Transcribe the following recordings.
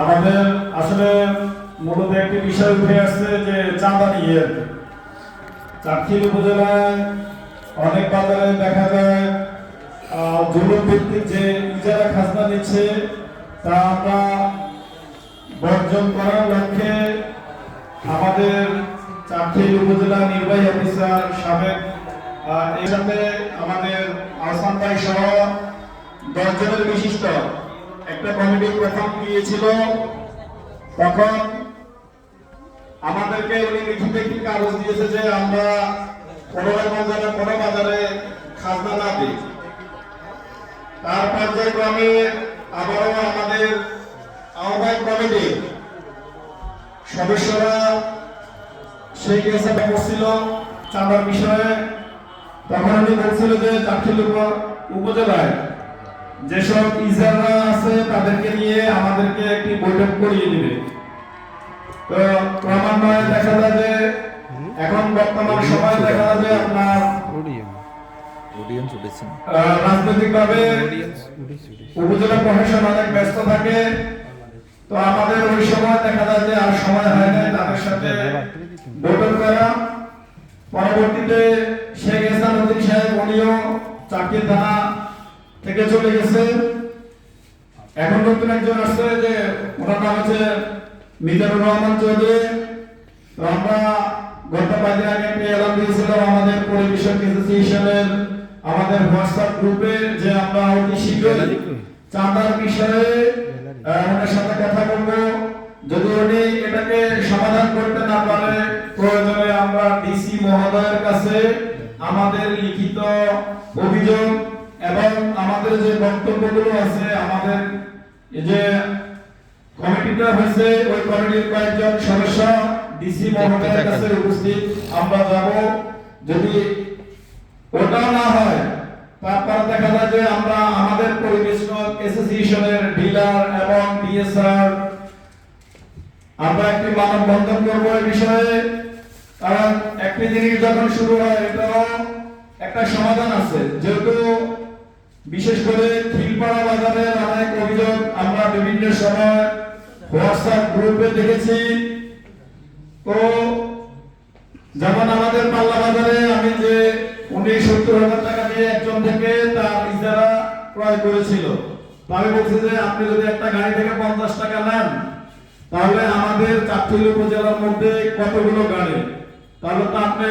আমাদের আসলে মূলত একটি বিষয় উঠে আসছে যে চাঁদা নিয়ে কি। উপজেলায় অনেক বাজারে দেখা যায় জুলুম ভিত্তিক যে ইজারা খাজনা নিচ্ছে, তা আমরা বর্জন করার লক্ষ্যে আমাদের চাটখিল উপজেলা নির্বাহী অফিসার সাবেক এর সাথে আমাদের আহসান ভাই সহ দশ জনের বিশিষ্ট একটা কমিটি প্রথম গিয়েছিল তখন আমাদেরকে উনি লিখিত একটি কাগজ দিয়েছে যে আমরা রকম যেন কোনো বাজারে খাজনা না দিই? তার পর্যায়ক্রমে আবারও আমাদের আহ্বায়ক কমিটি সদস্যরা সেই কেসে করছিল চাঁদার বিষয়ে তখন উনি বলছিল যে চাকরিল উপজেলায় যেসব ইজাররা আছে তাদেরকে নিয়ে আমাদেরকে একটি বৈঠক করিয়ে দিবে। তো ক্রমান্বয়ে দেখা যায় যে এখন বর্তমান সময় দেখা যায় যে আপনার অডিয়েন্স রাজনৈতিকভাবে উপজেলা প্রশাসন অনেক ব্যস্ত থাকে। তো আমাদের ওই সময় দেখা যায় যে আর সময় হয় না তাদের সাথে বৈঠক করা। পরবর্তীতে শেখ এহসান উদ্দিন সাহেব উনিও চাকরি থানা থেকে চলে গেছে। এখন নতুন একজন আসছে যে ওনার নাম হচ্ছে মিজানুর রহমান চৌধুরী। তো আমরা গত আগে একটি এলান দিয়েছিলাম আমাদের পরিবেশ অ্যাসোসিয়েশনের, আমাদের হোয়াটসঅ্যাপ গ্রুপে যে আমরা অতি চাঁদার বিষয়ে ওনার সাথে কথা বলব। যদি উনি এটাকে সমাধান করতে না পারে, প্রয়োজনে আমরা ডিসি মহোদয়ের কাছে আমাদের লিখিত অভিযোগ এবং আমাদের যে বক্তব্যগুলো আছে আমাদের এই যে কমিটিটা হয়েছে ওই কমিটির কয়েকজন সদস্য ডিসি মহোদয়ের কাছে উপস্থিত। আমরা যাব যদি ওটাও না হয় তারপর দেখা যায় যে আমরা আমাদের পরিবেশ অ্যাসোসিয়েশনের ডিলার এবং ডিএসআর আমরা একটি মানববন্ধন করব এই বিষয়ে। কারণ একটি জিনিস যখন শুরু হয় এটাও একটা সমাধান আছে। যেহেতু বিশেষ করে খিলপাড়া বাজারের অনেক অভিযোগ আমরা বিভিন্ন সময় হোয়াটসঅ্যাপ গ্রুপে দেখেছি। তো যেমন আমাদের পাল্লা বাজারে আমি যে উনি সত্তর হাজার টাকা দিয়ে একজন থেকে তার ইজারা ক্রয় করেছিল আমি বলছি যে আপনি যদি একটা গাড়ি থেকে পঞ্চাশ টাকা নেন, তাহলে আমাদের চাকরি উপজেলার মধ্যে কতগুলো গাড়ি? তাহলে তো আপনি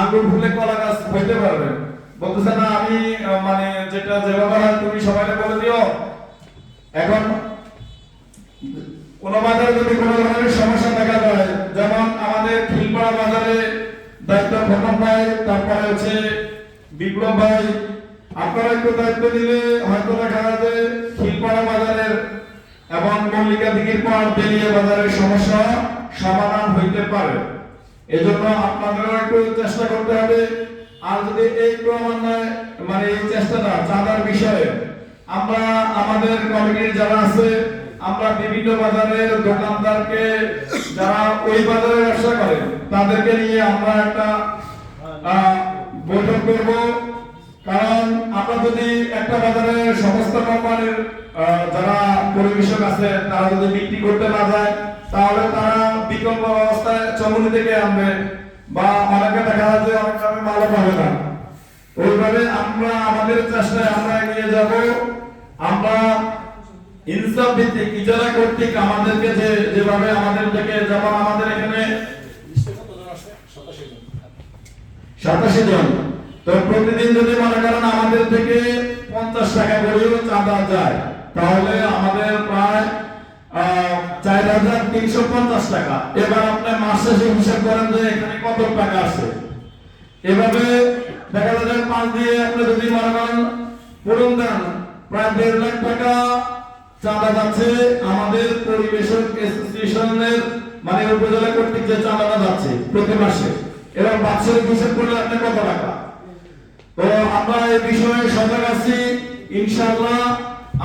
আঙ্গুর ফুলে কলা গাছ হইতে পারবেন। বলতেছে, না, আমি মানে যেটা যেভাবে তুমি সবাইকে বলে দিও। এখন কোন বাজারে যদি কোনো ধরনের সমস্যা দেখা যায় যেমন আমাদের খিলপাড়া বাজারে দায়িত্ব খতম ভাই, তারপরে হচ্ছে বিপ্লব ভাই, আপনারা একটু দায়িত্ব দিলে হয়তো দেখা যায় যে খিলপাড়া বাজারের এবং মল্লিকা দিঘির পর বেলিয়া বাজারের সমস্যা সমাধান হইতে পারে। এজন্য আপনাদেরও একটু চেষ্টা করতে হবে। আর যদি এই ক্রমান্বয়ে মানে এই চেষ্টাটা, চাঁদার বিষয়ে, আমরা আমাদের কমিটির যারা আছে, আমরা বিভিন্ন বাজারের দোকানদারকে যারা ওই বাজারে ব্যবসা করে, তাদেরকে নিয়ে আমরা একটা বৈঠক করব। কারণ আমরা যদি একটা বাজারে সমস্ত কোম্পানির যারা পরিবেশক আছে, তারা যদি বিক্রি করতে না যায়, তাহলে তারা বিকল্প ব্যবস্থায় চমুনি থেকে আনবে। বা অনেকে দেখা যায় যে অনেক দামে মালও পাবে না। ওইভাবে আমরা আমাদের চেষ্টায় আমরা এগিয়ে যাব। আমরা ইনসাফ ভিত্তিক, ইজারা কর্তৃক আমাদেরকে যে যেভাবে আমাদের থেকে যেমন আমাদের এখানে সাতাশি জন। তো প্রতিদিন যদি মনে করেন আমাদের থেকে পঞ্চাশ টাকা করেও চাঁদা যায়, তাহলে আমাদের প্রায় চার হাজার তিনশো পঞ্চাশ টাকা। এবার আপনি মাস শেষে হিসাব করেন যে এখানে কত টাকা আছে। এভাবে দেখা যায় পাঁচ দিয়ে আপনি যদি মনে করেন পূরণ দেন, প্রায় দেড় লাখ টাকা চাঁদা যাচ্ছে আমাদের পরিবেশক অ্যাসোসিয়েশনের মানে উপজেলা কর্তৃক যে চাঁদাটা যাচ্ছে প্রতি মাসে। এবার বাৎসরিক হিসাব করলে আপনি কত টাকা? তো আমরা এই বিষয়ে সজাগ আছি। ইনশাআল্লাহ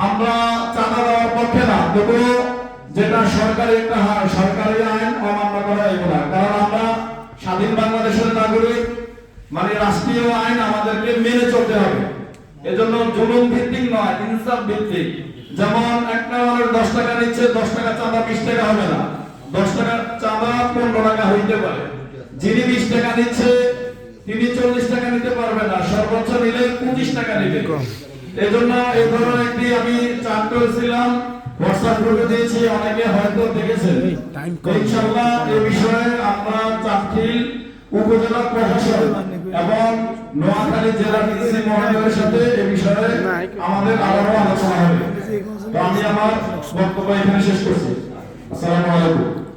আমরা চাঁদা দেওয়ার পক্ষে না। তবু যেটা সরকারি একটা সরকারি আইন অমান্য করা না কারণ আমরা স্বাধীন বাংলাদেশের নাগরিক মানে রাষ্ট্রীয় আইন আমাদেরকে মেনে চলতে হবে। এজন্য জুলুম ভিত্তিক নয় ইনসাফ ভিত্তিক। যেমন একটা মানুষ দশ টাকা নিচ্ছে দশ টাকা চাঁদা বিশ টাকা হবে না। দশ টাকা চাঁদা পনেরো টাকা হইতে পারে। যিনি বিশ টাকা নিচ্ছে তিনি চল্লিশ টাকা নিতে পারবে না। সর্বোচ্চ নিলে পঁচিশ টাকা নিবে। এই জন্য এই ধরনের একটি আমি চার্ট করেছিলাম। হোয়াটসঅ্যাপ গ্রুপে দিয়েছি অনেকে হয়তো দেখেছেন। ইনশাআল্লাহ এই বিষয়ে আমরা চাকরির উপজেলা প্রশাসন এবং নোয়াখালী জেলা ডিসি মহোদয়ের সাথে এই বিষয়ে আমাদের আবারও আলোচনা হবে। তো আমি আমার বক্তব্য এখানে শেষ করছি। আসসালামু আলাইকুম।